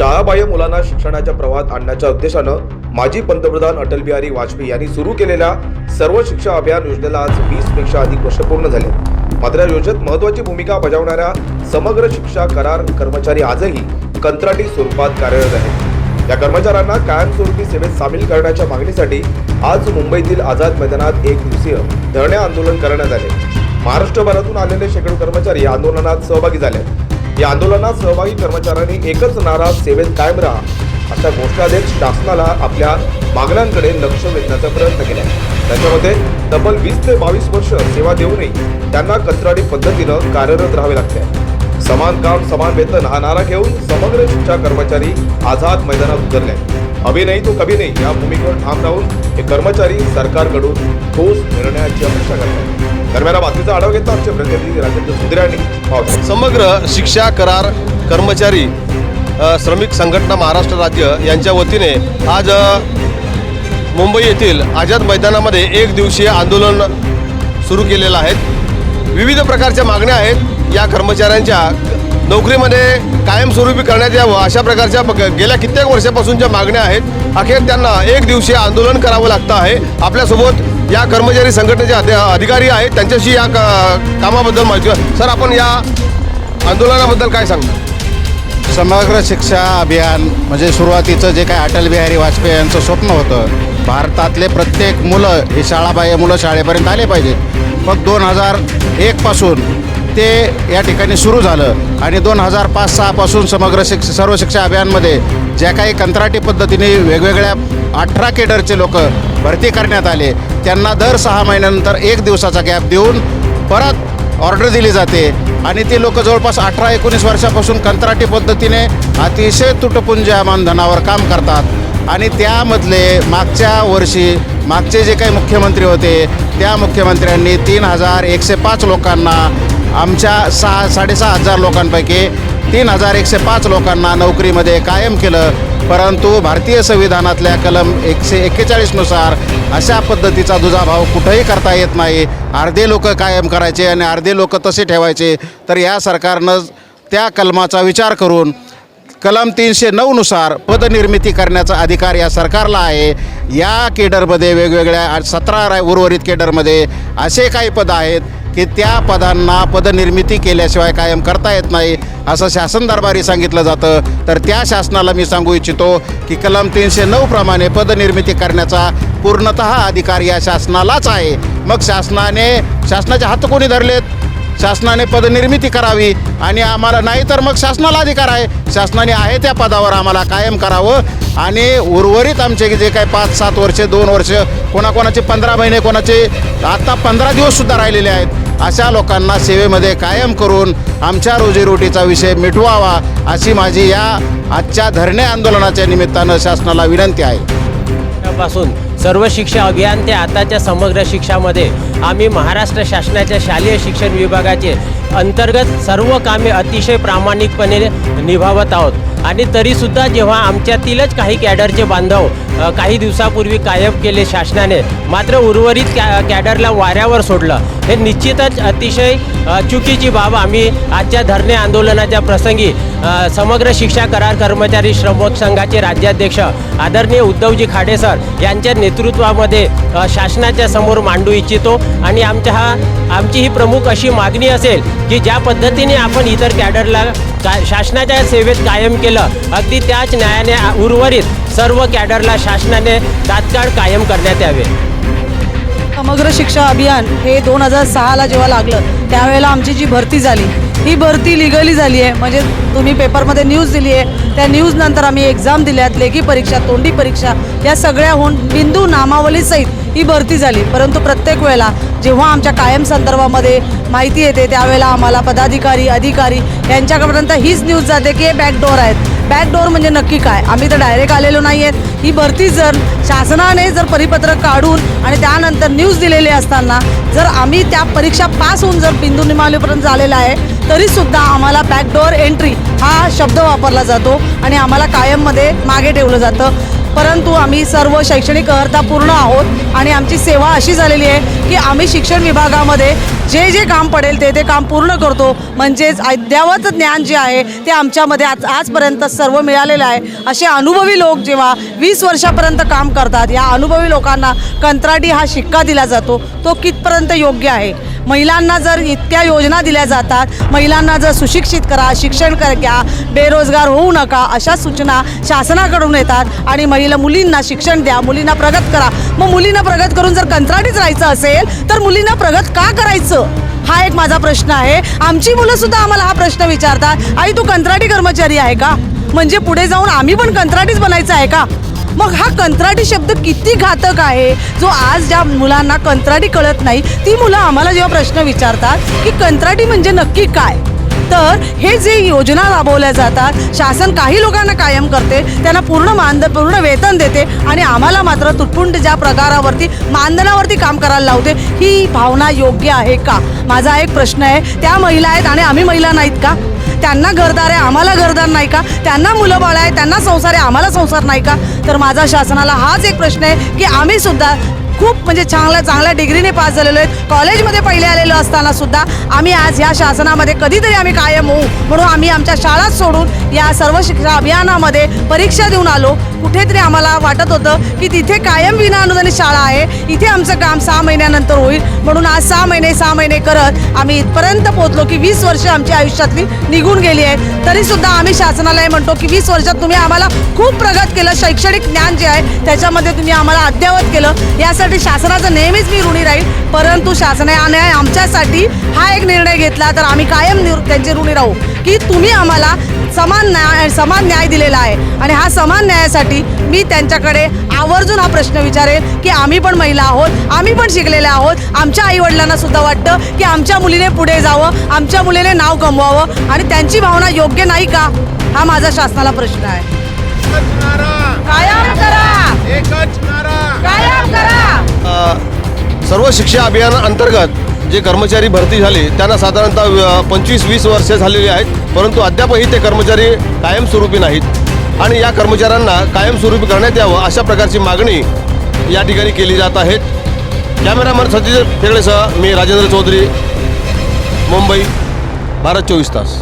शाळाबाह्य मुलांना शिक्षणाच्या प्रवाहात आणण्याच्या उद्देशानं माजी पंतप्रधान अटल बिहारी वाजपेयी यांनी सुरू केलेल्या सर्व शिक्षा अभियान योजनेला आज वीसपेक्षा अधिक वर्ष पूर्ण झाले. मात्र या योजनेत महत्वाची भूमिका बजावणाऱ्या समग्र शिक्षा करार कर्मचारी आजही कंत्राटी स्वरूपात कार्यरत आहेत. या कर्मचाऱ्यांना कायमस्वरूपी सेवेत सामील करण्याच्या मागणीसाठी आज मुंबईतील आझाद मैदानात एक दिवसीय धरणे आंदोलन करण्यात आले. महाराष्ट्रभरातून आलेले शेकडो कर्मचारी आंदोलनात सहभागी झाले या आंदोलनात सहभागी कर्मचाऱ्यांनी एकच नारा सेवेत कायम राहा. अशा घोषणा देत शासनाला आपल्या मागण्यांकडे लक्ष वेधण्याचा प्रयत्न केला त्याच्यामध्ये तब्बल वीस ते बावीस वर्ष सेवा देऊनही त्यांना कंत्राटी पद्धतीनं कार्यरत राहावे लागते. समान काम समान वेतन हा नारा घेऊन समग्र शिक्षा कर्मचारी आझाद मैदानात उतरले. अभि नाही तो कभी नाही या भूमिकेवर ठाम राहून हे कर्मचारी सरकारकडून ठोस निर्णयाची अपेक्षा करतात. दरम्यान बातमीचा आढावा घेता आमचे प्रतिनिधी राजेंद्र सुधीर यांनी समग्र शिक्षा करार कर्मचारी श्रमिक संघटना महाराष्ट्र राज्य यांच्या वतीने आज मुंबई येथील आझाद मैदानामध्ये एक दिवसीय आंदोलन सुरू केलेलं आहे. विविध प्रकारच्या मागण्या आहेत. या कर्मचाऱ्यांच्या नोकरीमध्ये कायमस्वरूपी करण्यात यावं अशा प्रकारच्या गेल्या कित्येक वर्षापासूनच्या मागण्या आहेत. अखेर त्यांना एक दिवसीय आंदोलन करावं लागतं आहे. आपल्यासोबत या कर्मचारी संघटनेचे अधिकारी आहेत त्यांच्याशी या का कामाबद्दल माहिती सर आपण या आंदोलनाबद्दल काय सांगता समग्र शिक्षा अभियान म्हणजे सुरुवातीचं जे काय अटल बिहारी वाजपेयी यांचं स्वप्न होतं भारतातले प्रत्येक मुलं ही शाळाबाह्य मुलं शाळेपर्यंत आले पाहिजेत. मग दोन हजार एकपासून ते या ठिकाणी सुरू झालं आणि दोन हजार पाच सहापासून समग्र शिक्ष सर्व शिक्षा अभियानमध्ये ज्या काही कंत्राटी पद्धतीने वेगवेगळ्या अठरा केडरचे लोक भरती करण्यात आले. त्यांना दर सहा महिन्यानंतर एक दिवसाचा गॅप देऊन परत ऑर्डर दिली जाते. आणि ते लोक जवळपास अठरा एकोणीस वर्षापासून कंत्राटी पद्धतीने अतिशय तुटपुंज मानधनावर काम करतात. आणि त्यामधले मागच्या वर्षी मागचे जे काही मुख्यमंत्री होते त्या मुख्यमंत्र्यांनी तीन हजार एकशे पाच लोकांना आमच्या सहा साडेसहा हजार लोकांपैकी तीन हजार एकशे पाच लोकांना नोकरीमध्ये कायम केलं परंतु भारतीय संविधानातल्या कलम एकशे एक्केचाळीसनुसार अशा पद्धतीचा दुजाभाव कुठंही करता येत नाही. अर्धे लोक कायम करायचे आणि अर्धे लोक तसे ठेवायचे. तर या सरकारनं त्या कलमाचा विचार करून कलम तीनशे नऊनुसार पदनिर्मिती करण्याचा अधिकार या सरकारला आहे. या केडरमध्ये वेगवेगळ्या सतरा राय उर्वरित केडरमध्ये असे काही पद आहेत. की त्या पदांना पदनिर्मिती केल्याशिवाय कायम करता येत नाही असं शासन दरबारी सांगितलं जातं. तर त्या शासनाला मी सांगू इच्छितो की कलम तीनशे नऊप्रमाणे पदनिर्मिती करण्याचा पूर्णत अधिकार या शासनालाच आहे. मग शासनाने शासनाचे हात कोणी धरलेत? शासनाने पदनिर्मिती करावी आणि आम्हाला नाही तर मग शासनाला अधिकार आहे. शासनाने आहे त्या पदावर आम्हाला कायम करावं आणि उर्वरित आमचे जे काही पाच सात वर्षे दोन वर्ष कोणाकोणाचे पंधरा महिने कोणाचे आत्ता पंधरा दिवससुद्धा राहिलेले आहेत अशा लोकांना सेवेमध्ये कायम करून आमच्या रोजीरोटीचा विषय मिटवावा अशी माझी या आजच्या धरणे आंदोलनाच्या निमित्तानं शासनाला विनंती आहे. पासून सर्व शिक्षा अभियान ते आताच्या समग्र शिक्षामध्ये आम्ही महाराष्ट्र शासनाच्या शालेय शिक्षण विभागाचे अंतर्गत सर्व कामे अतिशय प्रामाणिकपणे निभावत आहोत. आणि तरीसुद्धा जेव्हा आमच्यातीलच काही कॅडरचे बांधव काही दिवसापूर्वी कायम केले शासनाने मात्र उर्वरित कॅ कॅडरला वाऱ्यावर सोडलं. हे निश्चितच अतिशय चुकीची बाब आम्ही आजच्या धरणे आंदोलनाच्या प्रसंगी समग्र शिक्षा करार कर्मचारी श्रमोक संघाचे राज्याध्यक्ष आदरणीय उद्धवजी खाडेसर यांच्या नेतृत्वामध्ये शासनाच्या समोर मांडू इच्छितो. आणि आमच्या हा आमची ही प्रमुख अशी मागणी असेल की ज्या पद्धतीने आपण इतर कॅडरला का शासनाच्या सेवेत कायम केलं अगदी त्याच न्यायाने उर्वरित सर्व कॅडरला शासनाने तात्काळ कायम करण्यात यावे. समग्र शिक्षा अभियान हे दोन हजार सहाला जेव्हा लागलं त्यावेळेला आमची जी भरती झाली ही भरती लिगली झाली आहे. म्हणजे तुम्ही पेपरमध्ये न्यूज दिली आहे. त्या न्यूजनंतर आम्ही एक्झाम दिल्यात लेखी परीक्षा तोंडी परीक्षा या सगळ्या होऊन बिंदू नामावलीसहित ही भरती झाली. परंतु प्रत्येक वेळेला जेव्हा आमच्या कायम संदर्भामध्ये माहिती येते त्यावेळेला आम्हाला पदाधिकारी अधिकारी यांच्याकडपर्यंत हीच न्यूज जाते की हे बॅकडोर आहेत. बॅकडोर म्हणजे नक्की काय? आम्ही तर डायरेक्ट आलेलो नाही आहेत. ही भरती जर शासनाने जर परिपत्रक काढून आणि त्यानंतर न्यूज दिलेली असताना जर आम्ही त्या परीक्षा पास होऊन जर बिंदू निमावलीपर्यंत झालेला आहे तरीसुद्धा आम्हाला बॅकडोअर एंट्री हा शब्द वापरला जातो आणि आम्हाला कायममध्ये मागे ठेवलं जातं. परंतु आम्ही सर्व शैक्षणिक अर्हता पूर्ण आहोत आणि आमची सेवा अशी झालेली आहे की आम्ही शिक्षण विभागामध्ये जे जे काम पडेल ते ते काम पूर्ण करतो. म्हणजेच अद्यावत ज्ञान जे आहे ते आमच्यामध्ये आज आजपर्यंत सर्व मिळालेलं आहे. असे अनुभवी लोक जेव्हा वीस वर्षापर्यंत काम करतात या अनुभवी लोकांना कंत्राटी हा शिक्का दिला जातो. तो कितपर्यंत योग्य आहे? महिलांना जर इतक्या योजना दिल्या जातात महिलांना जर सुशिक्षित करा शिक्षण कर घ्या बेरोजगार होऊ नका अशा सूचना शासनाकडून येतात आणि महिला मुलींना शिक्षण द्या मुलींना प्रगत करा. मग मुलींना प्रगत करून जर कंत्राटीच राहायचं असेल तर मुलींना प्रगत का करायचं? हा एक माझा प्रश्न आहे. आमची मुलं सुद्धा आम्हाला हा प्रश्न विचारतात. आई तू कंत्राटी कर्मचारी आहे का? म्हणजे पुढे जाऊन आम्ही पण कंत्राटीच बनायचं आहे का? मग हा कंत्राटी शब्द किती घातक आहे? जो आज ज्या मुलांना कंत्राटी कळत नाही ती मुलं आम्हाला जेव्हा प्रश्न विचारतात की कंत्राटी म्हणजे नक्की काय? तर हे जे योजना राबवल्या जातात शासन काही लोकांना कायम करते त्यांना पूर्ण मानद पूर्ण वेतन देते आणि आम्हाला मात्र तुटपुंड ज्या प्रकारावरती मानधनावरती काम करायला लावते ही भावना योग्य आहे का? माझा एक प्रश्न आहे त्या महिला आहेत आणि आम्ही महिला नाहीत का? त्यांना घरदार आहे आम्हाला घरदार नाही का? त्यांना मुलं बाळ आहे त्यांना संसार आहे आम्हाला संसार नाही का? तर माझा शासनाला हाच एक प्रश्न आहे की आम्ही सुद्धा खूप म्हणजे चांगल्या चांगल्या डिग्रीने पास झालेलो आहेत. कॉलेजमध्ये पहिले आलेलो असताना सुद्धा आम्ही आज ह्या शासनामध्ये कधीतरी आम्ही कायम होऊ. म्हणून आम्ही आमच्या शाळा सोडून या सर्व शिक्षा अभियानामध्ये परीक्षा देऊन आलो. कुठेतरी आम्हाला वाटत होतं की तिथे कायम विना अनुदानित शाळा आहे. इथे आमचं काम सहा महिन्यानंतर होईल. म्हणून आज सहा महिने सहा महिने करत आम्ही इथपर्यंत पोहोचलो की वीस वर्ष आमच्या आयुष्यातली निघून गेली आहेत. तरीसुद्धा आम्ही शासनाला हे म्हणतो की वीस वर्षात तुम्ही आम्हाला खूप प्रगत केलं. शैक्षणिक ज्ञान जे आहे त्याच्यामध्ये तुम्ही आम्हाला अद्ययावत केलं. यासाठी शासनाचं नेहमीच मी ऋणी राहील परंतु शासनाने आमच्यासाठी हा एक निर्णय घेतला तर आम्ही कायम निर- त्यांचे ऋणी राहू की तुम्ही आम्हाला समान न्याय समान न्याय दिलेला आहे. आणि हा समान न्यायासाठी मी त्यांच्याकडे आवर्जून हा प्रश्न विचारेल की आम्ही पण महिला आहोत आम्ही पण शिकलेले आहोत. आमच्या आईवडिलांना सुद्धा वाटतं की आमच्या मुलीने पुढे जावं आमच्या मुलीने नाव कमवावं आणि त्यांची भावना योग्य नाही का? हा माझा शासनाला प्रश्न आहे. कायम करा. करा अ, सर्व शिक्षा अभियान अंतर्गत जे कर्मचारी भरती झाले त्यांना साधारणतः पंचवीस वीस वर्षे झालेली आहेत परंतु अद्यापही ते कर्मचारी कायमस्वरूपी नाहीत. आणि या कर्मचाऱ्यांना कायमस्वरूपी करण्यात यावं अशा प्रकारची मागणी या ठिकाणी केली जात आहेत कॅमेरामन सतीश फेगळेसह मी राजेंद्र चौधरी मुंबई भारत चोवीस तास.